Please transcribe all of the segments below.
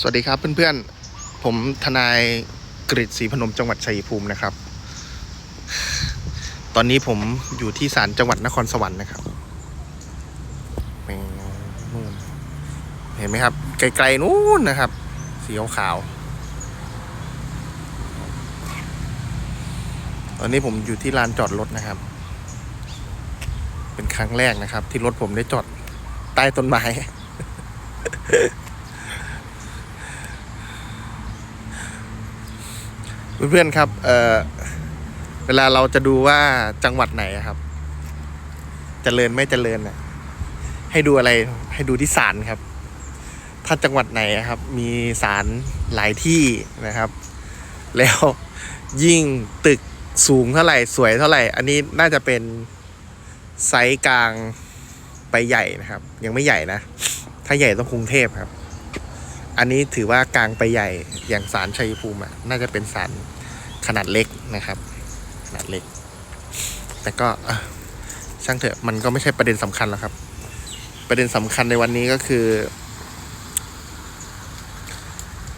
สวัสดีครับเพื่อนๆ ผมทนายกฤษศรีพนมจังหวัดชัยภูมินะครับ ตอนนี้ผมอยู่ที่ศาลจังหวัดนครสวรรค์นะครับนู่นเห็นไหมครับ ไกลๆนู้นนะครับ สีขาวๆตอนนี้ผมอยู่ที่ลานจอดรถนะครับ เป็นครั้งแรกนะครับ ที่รถผมได้จอดใต้ต้นไม้ เพื่อนๆครับ เออเวลาเราจะดูว่าจังหวัดไหนครับจเจริญไม่จเจริญน่ะให้ดูอะไรให้ดูที่ศาลครับ ถ้าจังหวัดไหนครับ มีศาลหลายที่นะครับ แล้วยิ่งตึกสูงเท่าไหร่สวยเท่าไหร่ อันนี้น่าจะเป็นไซส์กลางไปใหญ่นะครับ ยังไม่ใหญ่นะ ถ้าใหญ่ต้องกรุงเทพครับ อันนี้ถือว่ากลางไปใหญ่อย่างสารชัยภูมิอะน่าจะเป็นสารขนาดเล็กนะครับ ขนาดเล็ก แต่ก็ช่างเถอะมันก็ไม่ใช่ประเด็นสำคัญหรอกครับ ประเด็นสำคัญในวันนี้ก็คือ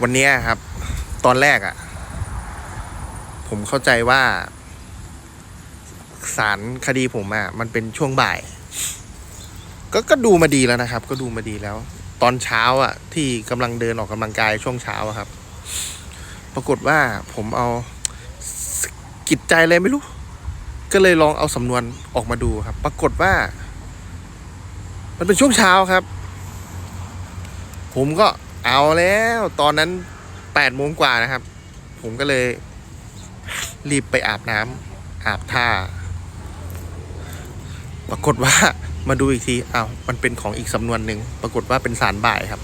วันนี้ครับ ตอนแรกอะ่ะ ผมเข้าใจว่าสารคดีผมอะ่ะมันเป็นช่วงบ่าย ก็ก็ดูมาดีแล้วนะครับ ก็ดูมาดีแล้ว ตอนเช้าอะ่ะ ที่กำลังเดินออกกำลังกายช่วงเช้าอะครับ ปรากฏว่าผมเอากิดใจเลยไม่รู้ ก็เลยลองเอาสำนวนออกมาดูครับ ปรากฏว่า มันเป็นช่วงเช้าครับ ผมก็เอาแล้ว ตอนนั้นแปดโมงกว่านะครับ ผมก็เลย รีบไปอาบน้ำอาบท่า ปรากฏว่า มาดูอีกทีอ้าวมันเป็นของอีกสำนวนหนึ่งปรากฏว่าเป็นสารบ่ายครับ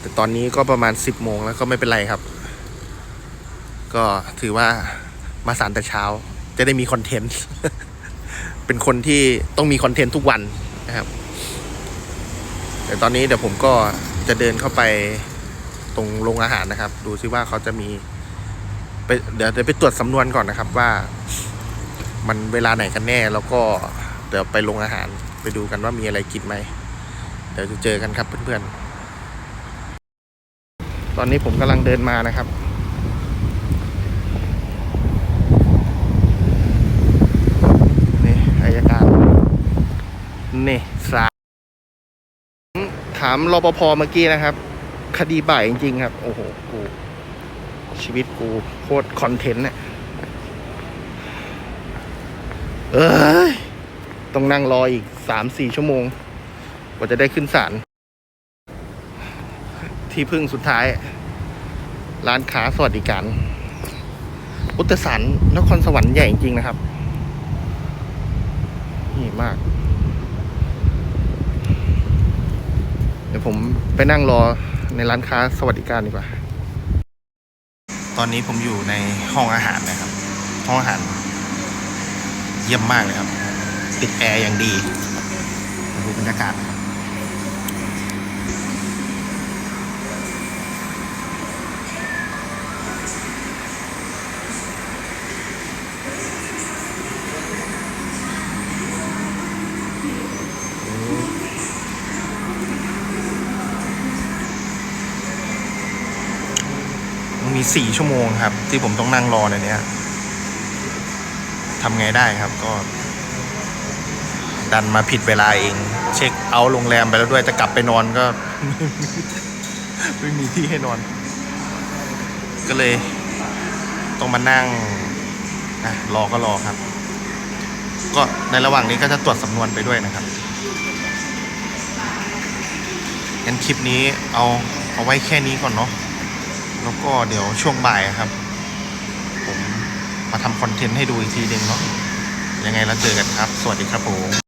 แต่ตอนนี้ก็ประมาณสิบโมงแล้วก็ไม่เป็นไรครับ ก็ถือว่ามาสารแต่เช้า จะได้มีคอนเทนต์ เป็นคนที่ต้องมีคอนเทนต์ทุกวันนะครับ แต่ตอนนี้เดี๋ยวผมก็จะเดินเข้าไปตรงโรงอาหารนะครับ ดูซิว่าเขาจะมีไปเดี๋ยวเดี๋ยวไปตรวจสำนวนก่อนนะครับว่า มันเวลาไหนกันแน่แล้วก็ เดี๋ยวไปโรงอาหารไปดูกันว่ามีอะไรกินไหม เดี๋ยวจะเจอกันครับเพื่อนๆ ตอนนี้ผมกำลังเดินมานะครับ นี่อายการ นี่สามถามรปภเมื่อกี้นะครับ คดีบ่ายจริง ๆ ครับ โอ้โหกูชีวิตกูโคตรคอนเทนต์เนี่ยเอ้ย ต้องนั่งรออีกสามสี่ชั่วโมง กว่าจะได้ขึ้นศาลที่พึ่งสุดท้าย ร้านค้าสวัสดิการอุตสารนครสวรรค์ใหญ่จริง ๆ นะครับ นี่มาก เดี๋ยวผมไปนั่งรอในร้านค้าสวัสดิการดีกว่า ตอนนี้ผมอยู่ในห้องอาหารนะครับ ห้องอาหาร เยี่ยมมากเลยครับ ติดแอร์อย่างดีดูบรรยากาศมีสี่ชั่วโมงครับ ที่ผมต้องนั่งรอในนี้ทำไงได้ครับก็ ดันมาผิดเวลาเอง เช็คเอาท์โรงแรมไปแล้วด้วยจะกลับไปนอนก็ ไม่มีที่ให้นอน ก็เลยต้องมานั่งนะรอก็รอครับ ก็ในระหว่างนี้ก็จะตรวจสำนวนไปด้วยนะครับงั้นคลิปนี้เอาเอาไว้แค่นี้ก่อนเนาะแล้วก็เดี๋ยวช่วงบ่ายครับ ผมมาทำคอนเทนต์ให้ดูอีกทีหนึ่งเนาะยังไงแล้วเจอกันครับ สวัสดีครับผม